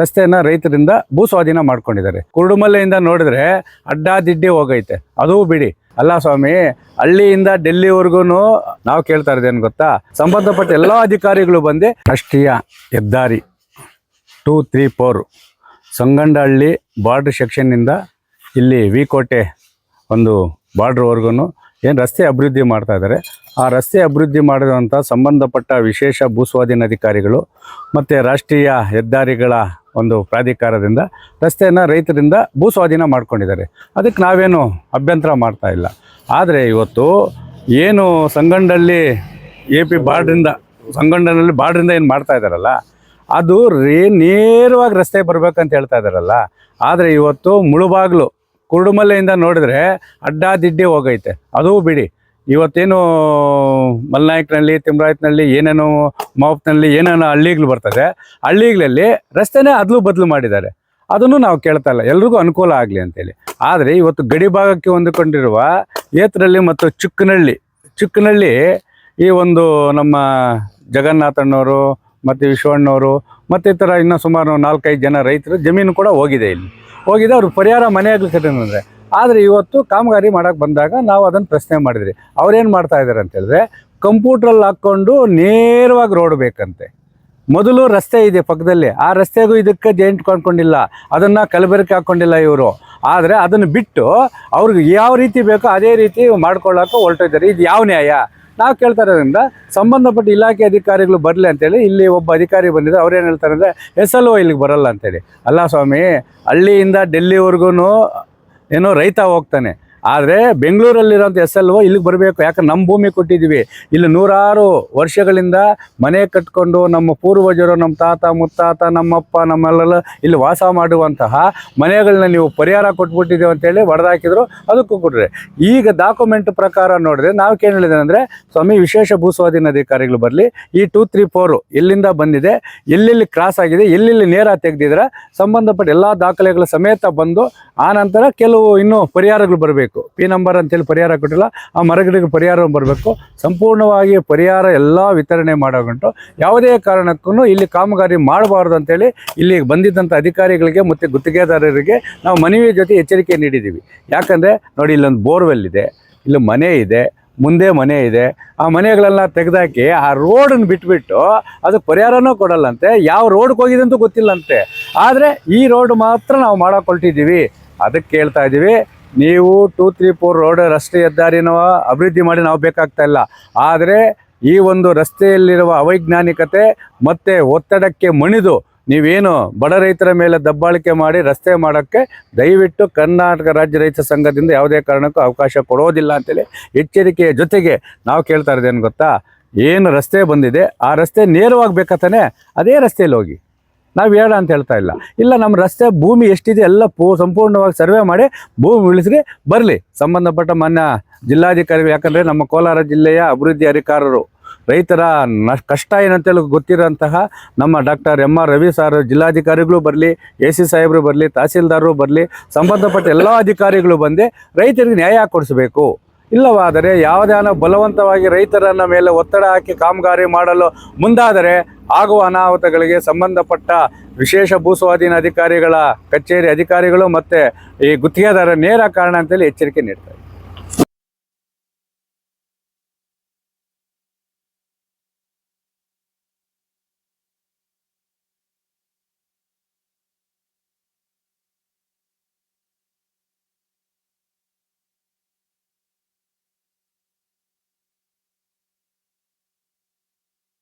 ರಸ್ತೆಯನ್ನ ರೈತರಿಂದ ಭೂ ಸ್ವಾಧೀನ ಮಾಡ್ಕೊಂಡಿದ್ದಾರೆ. ಕುರುಡುಮಲೆಯಿಂದ ನೋಡಿದ್ರೆ ಅಡ್ಡಾದಿಡ್ಡಿ ಹೋಗೈತೆ. ಅದು ಬಿಡಿ. ಅಲ್ಲ ಸ್ವಾಮಿ, ಹಳ್ಳಿಯಿಂದ ಡೆಲ್ಲಿವರೆಗೂ ನಾವು ಕೇಳ್ತಾ ಇರೋದೇನು ಗೊತ್ತಾ? ಸಂಬಂಧಪಟ್ಟ ಎಲ್ಲ ಅಧಿಕಾರಿಗಳು ಬಂದು ರಾಷ್ಟ್ರೀಯ ಹೆದ್ದಾರಿ two three four Sangandahalli border ಸೆಕ್ಷನ್ನಿಂದ ಇಲ್ಲಿ ವಿ ಕೋಟೆ ಒಂದು ಬಾರ್ಡ್ರ್ವರೆಗೂ ಏನು ರಸ್ತೆ ಅಭಿವೃದ್ಧಿ ಮಾಡ್ತಾ ಇದ್ದಾರೆ. ಆ ರಸ್ತೆ ಅಭಿವೃದ್ಧಿ ಮಾಡಿದಂಥ ಸಂಬಂಧಪಟ್ಟ ವಿಶೇಷ ಭೂಸ್ವಾಧೀನ ಅಧಿಕಾರಿಗಳು ಮತ್ತು ರಾಷ್ಟ್ರೀಯ ಹೆದ್ದಾರಿಗಳ ಒಂದು ಪ್ರಾಧಿಕಾರದಿಂದ ರಸ್ತೆಯನ್ನು ರೈತರಿಂದ ಭೂ ಸ್ವಾಧೀನ ಮಾಡ್ಕೊಂಡಿದ್ದಾರೆ. ಅದಕ್ಕೆ ನಾವೇನು ಅಭ್ಯಂತರ ಮಾಡ್ತಾ ಇಲ್ಲ. ಆದರೆ ಇವತ್ತು ಏನು ಸಂಗಂಡಲ್ಲಿ ಎ ಪಿ ಬಾರ್ಡ್ರಿಂದ ಸಂಗಂಡನಲ್ಲಿ ಬಾರ್ಡ್ರಿಂದ ಏನು ಮಾಡ್ತಾ ಇದ್ದಾರಲ್ಲ, ಅದು ರೇ ನೇರವಾಗಿ ರಸ್ತೆ ಬರಬೇಕಂತ ಹೇಳ್ತಾ ಇದ್ದಾರಲ್ಲ. ಆದರೆ ಇವತ್ತು ಮುಳುಬಾಗ್ಲು ಕುರುಡುಮಲೆಯಿಂದ ನೋಡಿದ್ರೆ ಅಡ್ಡಾದಿಡ್ಡಿ ಹೋಗೈತೆ. ಅದೂ ಬಿಡಿ. ಇವತ್ತೇನು ಮಲ್ನಾಯಕನಹಳ್ಳಿ ತಿಮ್ರಾಯತ್ನಲ್ಲಿ ಏನೇನೋ ಮಾವಪ್ನಹಳ್ಳಿ ಏನೇನು ಹಳ್ಳಿಗಳು ಬರ್ತದೆ, ಹಳ್ಳಿಗಳಲ್ಲಿ ರಸ್ತೆನೇ ಅದಲು ಬದಲು ಮಾಡಿದ್ದಾರೆ. ಅದನ್ನು ನಾವು ಕೇಳ್ತಾ ಇಲ್ಲ. ಎಲ್ರಿಗೂ ಅನುಕೂಲ ಆಗಲಿ ಅಂತೇಳಿ. ಆದರೆ ಇವತ್ತು ಗಡಿ ಭಾಗಕ್ಕೆ ಹೊಂದಿಕೊಂಡಿರುವ ಏತರಳ್ಳಿ ಮತ್ತು ಚುಕ್ಕನಹಳ್ಳಿ ಚುಕ್ಕನಹಳ್ಳಿ ಈ ಒಂದು ನಮ್ಮ ಜಗನ್ನಾಥಣ್ಣವರು ಮತ್ತು ವಿಶ್ವಣ್ಣವರು ಮತ್ತು ಈ ಥರ ಇನ್ನೂ ಸುಮಾರು ನಾಲ್ಕೈದು ಜನ ರೈತರು ಜಮೀನು ಕೂಡ ಹೋಗಿದೆ ಇಲ್ಲಿ. ಹೋಗಿದೆ, ಅವ್ರಿಗೆ ಪರಿಹಾರ ಮನೆಯಾಗಲಿ ಅಂದರೆ ಆದರೆ ಇವತ್ತು ಕಾಮಗಾರಿ ಮಾಡೋಕ್ಕೆ ಬಂದಾಗ ನಾವು ಅದನ್ನು ಪ್ರಶ್ನೆ ಮಾಡಿದ್ರಿ. ಅವ್ರೇನು ಮಾಡ್ತಾ ಇದ್ದಾರೆ ಅಂತ ಹೇಳಿದ್ರೆ ಕಂಪ್ಯೂಟ್ರಲ್ಲಿ ಹಾಕ್ಕೊಂಡು ನೇರವಾಗಿ ರೋಡ್ ಬೇಕಂತೆ. ಮೊದಲು ರಸ್ತೆ ಇದೆ ಪಕ್ಕದಲ್ಲಿ, ಆ ರಸ್ತೆಗೂ ಇದಕ್ಕೆ ಜೈಂಟ್ ಕೊಂಡ್ಕೊಂಡಿಲ್ಲ, ಅದನ್ನು ಕಲಬೆರಕೆ ಹಾಕ್ಕೊಂಡಿಲ್ಲ ಇವರು. ಆದರೆ ಅದನ್ನು ಬಿಟ್ಟು ಅವ್ರಿಗೆ ಯಾವ ರೀತಿ ಬೇಕೋ ಅದೇ ರೀತಿ ಮಾಡ್ಕೊಳ್ಳೋಕೆ ಹೊರಟಿದ್ದಾರೆ. ಇದು ಯಾವ ನ್ಯಾಯ? ನಾವು ಕೇಳ್ತಾ ಇರೋದ್ರಿಂದ ಸಂಬಂಧಪಟ್ಟ ಇಲಾಖೆ ಅಧಿಕಾರಿಗಳು ಬರಲಿ ಅಂತೇಳಿ ಇಲ್ಲಿ ಒಬ್ಬ ಅಧಿಕಾರಿ ಬಂದಿದ್ದಾರೆ. ಅವ್ರೇನು ಹೇಳ್ತಾರೆ ಅಂದರೆ ಎಸ್ ಎಲ್ ಓ ಇಲ್ಲಿಗೆ ಬರಲ್ಲ ಅಂತೇಳಿ ಅಲ್ಲ ಸ್ವಾಮಿ, ಹಳ್ಳಿಯಿಂದ ಡೆಲ್ಲಿವರೆಗೂ ಏನೋ ರೈತ ಹೋಗ್ತಾನೆ. ಆದರೆ ಬೆಂಗಳೂರಲ್ಲಿರೋಂಥ ಎಸ್ ಎಲ್ ಒ ಇಲ್ಲಿಗೆ ಬರಬೇಕು. ಯಾಕಂದ್ರೆ ನಮ್ಮ ಭೂಮಿ ಕೊಟ್ಟಿದ್ದೀವಿ. ಇಲ್ಲಿ ನೂರಾರು ವರ್ಷಗಳಿಂದ ಮನೆ ಕಟ್ಕೊಂಡು ನಮ್ಮ ಪೂರ್ವಜರು, ನಮ್ಮ ತಾತ, ಮುತ್ತಾತ, ನಮ್ಮಪ್ಪ ನಮ್ಮೆಲ್ಲ ಇಲ್ಲಿ ವಾಸ ಮಾಡುವಂತಹ ಮನೆಗಳನ್ನ ನೀವು ಪರಿಹಾರ ಕೊಟ್ಬಿಟ್ಟಿದ್ದೀವಿ ಅಂತೇಳಿ ಹೊಡೆದಾಕಿದ್ರು. ಅದಕ್ಕೂ ಕೊಡ್ರಿ ಈಗ ಡಾಕ್ಯುಮೆಂಟ್ ಪ್ರಕಾರ ನೋಡಿದ್ರೆ ನಾವು ಹೇಳಿದೆ ಅಂದರೆ ಸ್ವಾಮಿ ವಿಶೇಷ ಭೂಸ್ವಾಧೀನ ಅಧಿಕಾರಿಗಳು ಬರಲಿ. ಈ ಟೂ ತ್ರೀ ಫೋರು ಎಲ್ಲಿಂದ ಬಂದಿದೆ, ಎಲ್ಲೆಲ್ಲಿ ಕ್ರಾಸ್ ಆಗಿದೆ, ಎಲ್ಲೆಲ್ಲಿ ನೇರ ತೆಗೆದಿದ್ರೆ, ಸಂಬಂಧಪಟ್ಟ ಎಲ್ಲ ದಾಖಲೆಗಳ ಸಮೇತ ಬಂದು ಆ ನಂತರ ಕೆಲವು ಇನ್ನೂ ಪರಿಹಾರಗಳು ಬರಬೇಕು. ಪಿ ನಂಬರ್ ಅಂತೇಳಿ ಪರಿಹಾರ ಕೊಟ್ಟಿಲ್ಲ. ಆ ಮರಗಿಡಕ್ಕೆ ಪರಿಹಾರ ಬರಬೇಕು. ಸಂಪೂರ್ಣವಾಗಿ ಪರಿಹಾರ ಎಲ್ಲ ವಿತರಣೆ ಮಾಡೋಗಂಟು ಯಾವುದೇ ಕಾರಣಕ್ಕೂ ಇಲ್ಲಿ ಕಾಮಗಾರಿ ಮಾಡಬಾರ್ದು ಅಂತೇಳಿ ಇಲ್ಲಿ ಬಂದಿದ್ದಂಥ ಅಧಿಕಾರಿಗಳಿಗೆ ಮತ್ತು ಗುತ್ತಿಗೆದಾರರಿಗೆ ನಾವು ಮನವಿ ಜೊತೆ ಎಚ್ಚರಿಕೆ ನೀಡಿದ್ದೀವಿ. ಯಾಕಂದರೆ ನೋಡಿ ಇಲ್ಲೊಂದು ಬೋರ್ವೆಲ್ ಇದೆ ಇಲ್ಲಿ ಮನೆ ಇದೆ, ಮುಂದೆ ಮನೆ ಇದೆ. ಆ ಮನೆಗಳೆಲ್ಲ ತೆಗೆದಾಕಿ ಆ ರೋಡನ್ನು ಬಿಟ್ಬಿಟ್ಟು ಅದಕ್ಕೆ ಪರಿಹಾರನೂ ಕೊಡಲ್ಲಂತೆ. ಯಾವ ರೋಡ್ಗೆ ಹೋಗಿದೆ ಅಂತೂ ಗೊತ್ತಿಲ್ಲಂತೆ. ಆದರೆ ಈ ರೋಡ್ ಮಾತ್ರ ನಾವು ಮಾಡಕ್ಕೆ ಹೊರಟಿದ್ದೀವಿ ಅದಕ್ಕೆ ಕೇಳ್ತಾ ಇದ್ದೀವಿ. ನೀವು ಟೂ ತ್ರೀ ಫೋರ್ ರೋಡ್ ರಸ್ತೆ ಹೆದ್ದಾರಿನ ಅಭಿವೃದ್ಧಿ ಮಾಡಿ ನಾವು ಬೇಕಾಗ್ತಾ ಇಲ್ಲ. ಆದರೆ ಈ ಒಂದು ರಸ್ತೆಯಲ್ಲಿರುವ ಅವೈಜ್ಞಾನಿಕತೆ ಮತ್ತು ಒತ್ತಡಕ್ಕೆ ಮಣಿದು ನೀವೇನು ಬಡ ರೈತರ ಮೇಲೆ ದಬ್ಬಾಳಿಕೆ ಮಾಡಿ ರಸ್ತೆ ಮಾಡೋಕ್ಕೆ ದಯವಿಟ್ಟು ಕರ್ನಾಟಕ ರಾಜ್ಯ ರೈತ ಸಂಘದಿಂದ ಯಾವುದೇ ಕಾರಣಕ್ಕೂ ಅವಕಾಶ ಕೊಡೋದಿಲ್ಲ ಅಂತೇಳಿ ಎಚ್ಚರಿಕೆಯ ಜೊತೆಗೆ ನಾವು ಕೇಳ್ತಾ ಇರೋದೇನು ಗೊತ್ತಾ? ಏನು ರಸ್ತೆ ಬಂದಿದೆ, ಆ ರಸ್ತೆ ನೇರವಾಗಿ ಬೇಕಾತಾನೆ ಅದೇ ರಸ್ತೆಯಲ್ಲಿ ಹೋಗಿ. ನಾವು ಹೇಳ ಅಂತ ಹೇಳ್ತಾ ಇಲ್ಲ. ಇಲ್ಲ ನಮ್ಮ ರಸ್ತೆ, ಭೂಮಿ ಎಷ್ಟಿದೆ ಎಲ್ಲ ಪೂ ಸಂಪೂರ್ಣವಾಗಿ ಸರ್ವೆ ಮಾಡಿ ಭೂಮಿ ಉಳಿಸ್ರಿ, ಬರಲಿ. ಸಂಬಂಧಪಟ್ಟ ಮಾನ್ಯ ಜಿಲ್ಲಾಧಿಕಾರಿಗಳು, ಯಾಕಂದರೆ ನಮ್ಮ ಕೋಲಾರ ಜಿಲ್ಲೆಯ ಅಭಿವೃದ್ಧಿ ಅಧಿಕಾರರು, ರೈತರ ನಷ್ಟ ಕಷ್ಟ ಏನಂತೇಳಿ ಗೊತ್ತಿರೋಂತಹ ನಮ್ಮ doctor M R Ravi sir, ಜಿಲ್ಲಾಧಿಕಾರಿಗಳು ಬರಲಿ, ಎ ಸಿ ಸಾಹೇಬರು ಬರಲಿ, ತಹಸೀಲ್ದಾರರು ಬರಲಿ, ಸಂಬಂಧಪಟ್ಟ ಎಲ್ಲ ಅಧಿಕಾರಿಗಳು ಬಂದು ರೈತರಿಗೆ ನ್ಯಾಯ ಕೊಡಿಸಬೇಕು. ಇಲ್ಲವಾದರೆ, ಯಾವುದೇ ಬಲವಂತವಾಗಿ ರೈತರನ್ನ ಮೇಲೆ ಒತ್ತಡ ಹಾಕಿ ಕಾಮಗಾರಿ ಮಾಡಲು ಮುಂದಾದರೆ ಆಗುವ ಅನಾಹುತಗಳಿಗೆ ಸಂಬಂಧಪಟ್ಟ ವಿಶೇಷ ಭೂಸ್ವಾಧೀನ ಅಧಿಕಾರಿಗಳ, ಕಚೇರಿ ಅಧಿಕಾರಿಗಳು ಮತ್ತು ಈ ಗುತ್ತಿಗೆದಾರ ನೇರ ಕಾರಣ ಅಂತೇಳಿ ಎಚ್ಚರಿಕೆ ನೀಡ್ತಾರೆ